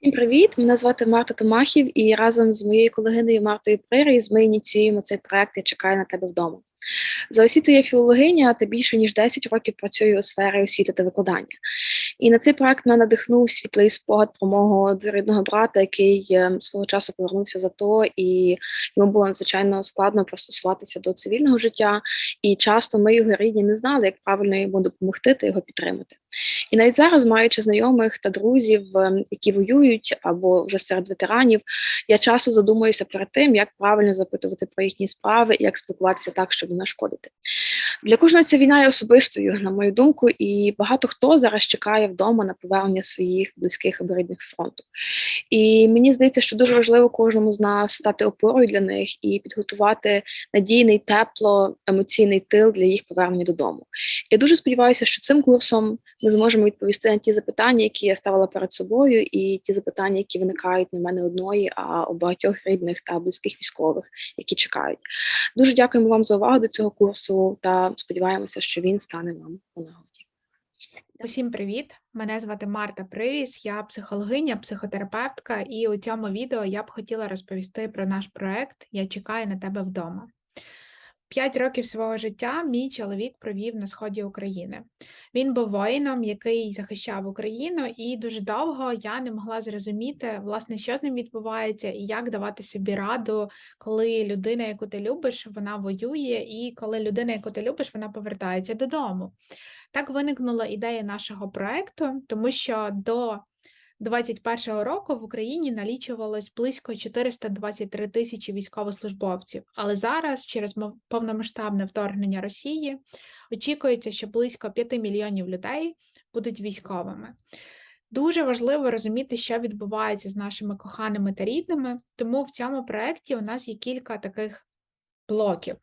Всім привіт! Мене звати Марта Томахів, і разом з моєю колегиною Мартою Приріз ми ініціюємо цей проект Я чекаю на тебе вдома. За освітою я філологиня, та більше ніж 10 років працюю у сфері освіти та викладання. І на цей проект мене надихнув світлий спогад про мого двоюрідного брата, який е, свого часу повернувся за то, і йому було надзвичайно складно пристосуватися до цивільного життя. І часто ми його рідні не знали, як правильно йому допомогти та його підтримати. І навіть зараз, маючи знайомих та друзів, ем, які воюють або вже серед ветеранів, я часто задумуюся перед тим, як правильно запитувати про їхні справи, як спілкуватися так, щоб не нашкодити. Для кожного ця війна є особистою, на мою думку, і багато хто зараз чекає вдома на повернення своїх близьких або рідних з фронту. І мені здається, що дуже важливо кожному з нас стати опорою для них і підготувати надійний, тепло, емоційний тил для їх повернення додому. Я дуже сподіваюся, що цим курсом ми зможемо відповісти на ті запитання, які я ставила перед собою, і ті запитання, які виникають не в мене одної, а у багатьох рідних та близьких військових, які чекають. Дуже дякуємо вам за увагу до цього курсу та сподіваємося, що він стане вам у нагоді. Усім привіт! Мене звати Марта Приріс, я психологиня, психотерапевтка, і у цьому відео я б хотіла розповісти про наш проект Я чекаю на тебе вдома. П'ять років свого життя мій чоловік провів на сході України. Він був воїном, який захищав Україну, і дуже довго я не могла зрозуміти, власне, що з ним відбувається, і як давати собі раду, коли людина, яку ти любиш, вона воює, і коли людина, яку ти любиш, вона повертається додому. Так виникнула ідея нашого проекту, тому що до 2021 року в Україні налічувалось близько 423 тисячі військовослужбовців, але зараз, через повномасштабне вторгнення Росії, очікується, що близько 5 мільйонів людей будуть військовими. Дуже важливо розуміти, що відбувається з нашими коханими та рідними, тому в цьому проєкті у нас є кілька таких блоків.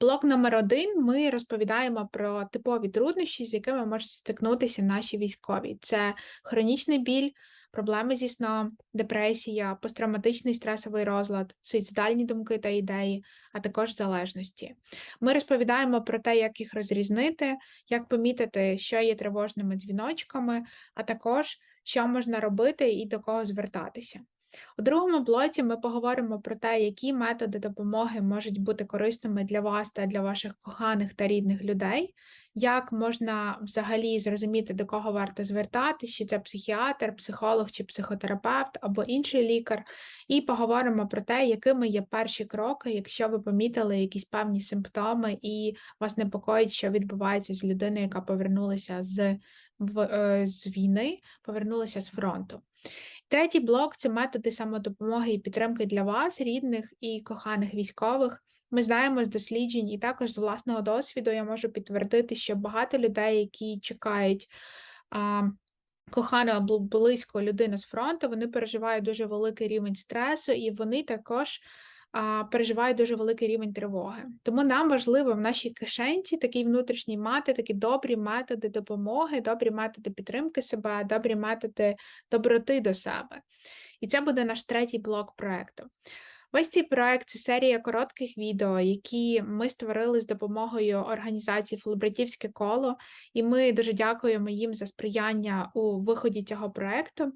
Блок номер один ми розповідаємо про типові труднощі, з якими можуть стикнутися наші військові: це хронічний біль, проблеми зі сном, депресія, посттравматичний стресовий розлад, суїцидальні думки та ідеї, а також залежності. Ми розповідаємо про те, як їх розрізнити, як помітити, що є тривожними дзвіночками, а також що можна робити і до кого звертатися. У другому блоці ми поговоримо про те, які методи допомоги можуть бути корисними для вас та для ваших коханих та рідних людей, як можна взагалі зрозуміти, до кого варто звертатися, чи це психіатр, психолог чи психотерапевт або інший лікар, і поговоримо про те, якими є перші кроки, якщо ви помітили якісь певні симптоми, і вас непокоїть, що відбувається з людиною, яка повернулася з, в, е, з війни, повернулася з фронту. Третій блок це методи самодопомоги і підтримки для вас, рідних і коханих військових. Ми знаємо з досліджень, і також з власного досвіду я можу підтвердити, що багато людей, які чекають а, кохану або близько людини з фронту, вони переживають дуже великий рівень стресу, і вони також переживають дуже великий рівень тривоги. Тому нам важливо в нашій кишенці такий внутрішній мати, такі добрі методи допомоги, добрі методи підтримки себе, добрі методи доброти до себе. І це буде наш третій блок проекту. Весь цей проект це серія коротких відео, які ми створили з допомогою організації Флебратівське коло, і ми дуже дякуємо їм за сприяння у виході цього проекту.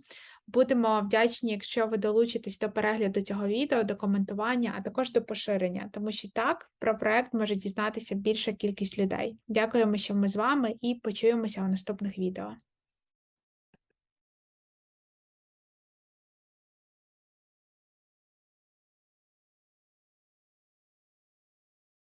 Будемо вдячні, якщо ви долучитесь до перегляду цього відео, до коментування, а також до поширення, тому що так про проект може дізнатися більша кількість людей. Дякуємо, що ми з вами, і почуємося у наступних відео.